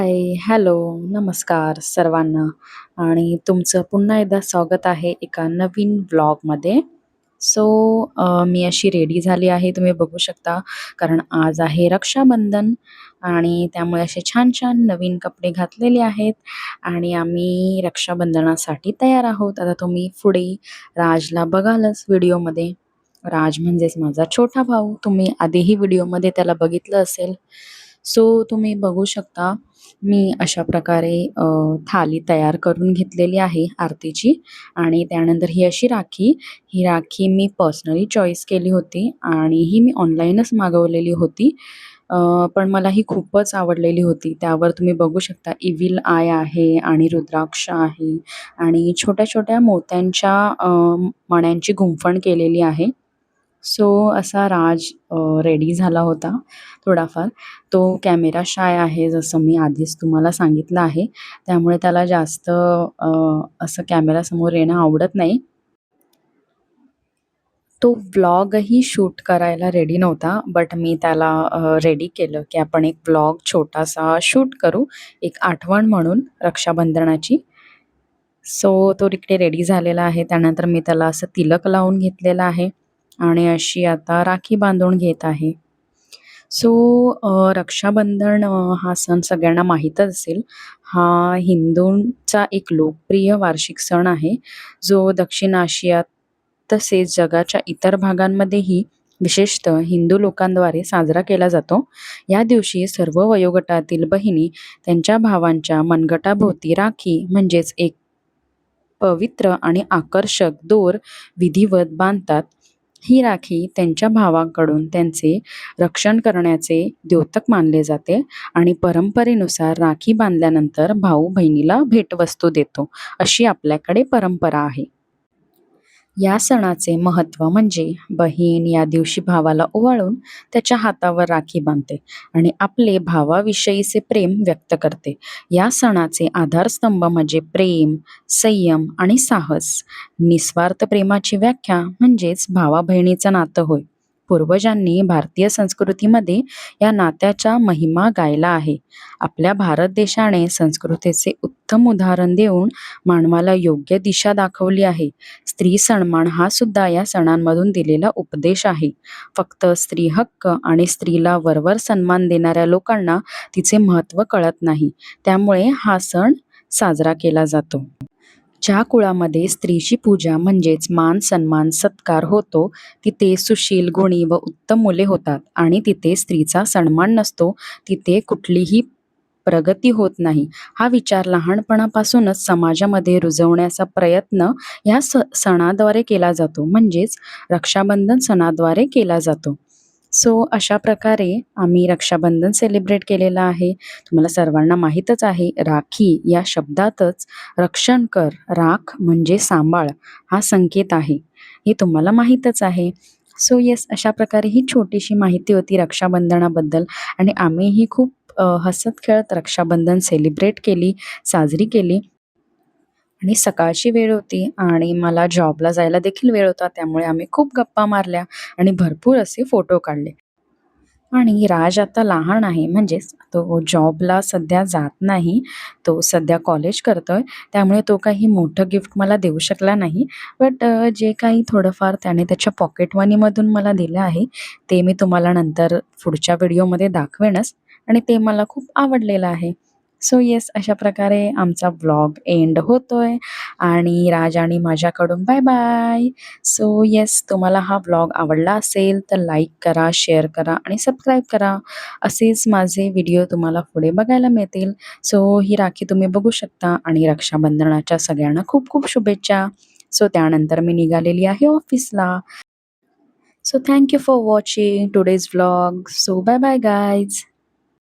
हाय, hello, नमस्कार सर्वांना आणि तुमचं पुन्हा एकदा स्वागत आहे एका नवीन ब्लॉगमध्ये सो अ, मी अशी रेडी झाली आहे तुम्ही बघू शकता कारण आज आहे रक्षाबंधन आणि त्यामुळे असे छान-छान नवीन कपडे घातलेले आहेत आणि आम्ही रक्षाबंधनासाठी तयार आहोत. आता तुम्ही पुढे राजला बघालच व्हिडिओमध्ये. राज म्हणजेच माझा छोटा भाऊ. तुम्ही आधीही व्हिडिओमध्ये त्याला बघितलं असेल. सो तुम्ही बघू शकता मी अशा प्रकारे थाली तयार करून घेतलेली आहे आरतीची आणि त्यानंतर ही अशी राखी, ही राखी मी पर्सनली चॉईस केली होती आणि ही मी ऑनलाईनच मागवलेली होती. पण मला ही खूपच आवडलेली होती. त्यावर तुम्ही बघू शकता इविल आय आहे आणि रुद्राक्ष आहे आणि छोट्या-छोट्या मोत्यांच्या मण्यांची गुंफण केलेली आहे. सो असा राज रेडी झाला होता थोडाफार. तो कॅमेरा शाय आहे जसं मी आधीच तुम्हाला सांगितलं आहे. त्यामुळे त्याला जास्त असं कॅमेरासमोर येणं आवडत नाही. तो व्लॉगही शूट करायला रेडी नव्हता. बट मी त्याला रेडी केलं, की आपण एक व्लॉग छोटासा शूट करू, एक आठवण म्हणून रक्षाबंधनाची. सो तो तिकडे रेडी झालेला आहे. त्यानंतर मी त्याला असं तिलक लावून घेतलेलं आहे आणि अशी आता राखी बांधून घेत आहे. सो रक्षाबंधन हा सण सगळ्यांना माहीतच असेल. हा हिंदूंचा एक लोकप्रिय वार्षिक सण आहे, जो दक्षिण आशियात तसेच जगाच्या इतर भागांमध्येही विशेषतः हिंदू लोकांद्वारे साजरा केला जातो. या दिवशी सर्व वयोगटातील बहिणी त्यांच्या भावांच्या मनगटाभोवती राखी म्हणजेच एक पवित्र आणि आकर्षक दोर विधिवत बांधतात. ही राखी त्यांच्या भावाकडून त्यांचे रक्षण करण्याचे द्योतक मानले जाते आणि परंपरेनुसार राखी बांधल्यानंतर भाऊ बहिणीला भेटवस्तू देतो, अशी आपल्याकडे परंपरा आहे. या सणाचे महत्त्व म्हणजे बहीण या दिवशी भावाला ओवाळून त्याच्या हातावर राखी बांधते आणि आपले भावाविषयीचे प्रेम व्यक्त करते. या सणाचे आधारस्तंभ म्हणजे प्रेम, संयम आणि साहस. निस्वार्थ प्रेमाची व्याख्या म्हणजेच भावा-बहिणीचं नातं होय. पूर्वजांनी भारतीय संस्कृतीमध्ये या नात्याचा महिमा गायला आहे. आपल्या भारत देशाने संस्कृतीचे उत्तम उदाहरण देऊन मानवाला योग्य दिशा दाखवली आहे. स्त्री सन्मान हा सुद्धा या सणांमधून दिलेला उपदेश आहे. फक्त स्त्री हक्क आणि स्त्रीला वरवर सन्मान देणाऱ्या लोकांना तिचे महत्त्व कळत नाही. त्यामुळे हा सण साजरा केला जातो. ज्या कुळामध्ये स्त्रीची पूजा म्हणजेच मान-सन्मान, सत्कार होतो, तिथे सुशील, गुणी व उत्तम मुले होतात आणि तिथे स्त्रीचा सन्मान नसतो, तिथे कुठलीही प्रगती होत नाही. हा विचार लहानपणापासूनच समाजामध्ये रुजवण्याचा प्रयत्न ह्या स सणाद्वारे केला जातो, म्हणजेच रक्षाबंधन सणाद्वारे केला जातो. सो अशा प्रकारे आम्ही रक्षाबंधन सेलिब्रेट केलेलं आहे. तुम्हाला सर्वांना माहीतच आहे, राखी या शब्दातच रक्षण कर, राख म्हणजे सांभाळ हा संकेत आहे. हे तुम्हाला माहीतच आहे. सो येस, अशा प्रकारे ही छोटीशी माहिती होती रक्षाबंधनाबद्दल आणि आम्हीही खूप हसत-खेळत रक्षाबंधन सेलिब्रेट केली, साजरी केली. आणि सकाळची वेळ होती आणि मला जॉबला जायला देखील वेळ होता. त्यामुळे आम्ही खूप गप्पा मारल्या आणि भरपूर असे फोटो काढले. आणि राज आता लहान आहे, म्हणजेच तो जॉबला सध्या जात नाही. तो सध्या कॉलेज करतोय. त्यामुळे तो काही मोठं गिफ्ट मला देऊ शकला नाही. बट जे काही थोडंफार त्याने त्याच्या पॉकेट मनीमधून मला दिलं आहे, ते मी तुम्हाला नंतर पुढच्या व्हिडिओमध्ये दाखवेनच आणि ते मला खूप आवडलेलं आहे. सो येस, अशा प्रकारे आमचा ब्लॉग एंड होतोय आणि राज आणि माझ्याकडून बाय बाय. सो येस, तुम्हाला हा ब्लॉग आवडला असेल तर लाईक करा, शेअर करा आणि सबस्क्राईब करा. असेच माझे व्हिडिओ तुम्हाला पुढे बघायला मिळतील. सो ही राखी तुम्ही बघू शकता आणि रक्षाबंधनाच्या सगळ्यांना खूप खूप शुभेच्छा. सो त्यानंतर मी निघालेली आहे ऑफिसला. So thank you for watching today's vlog. So bye bye guys.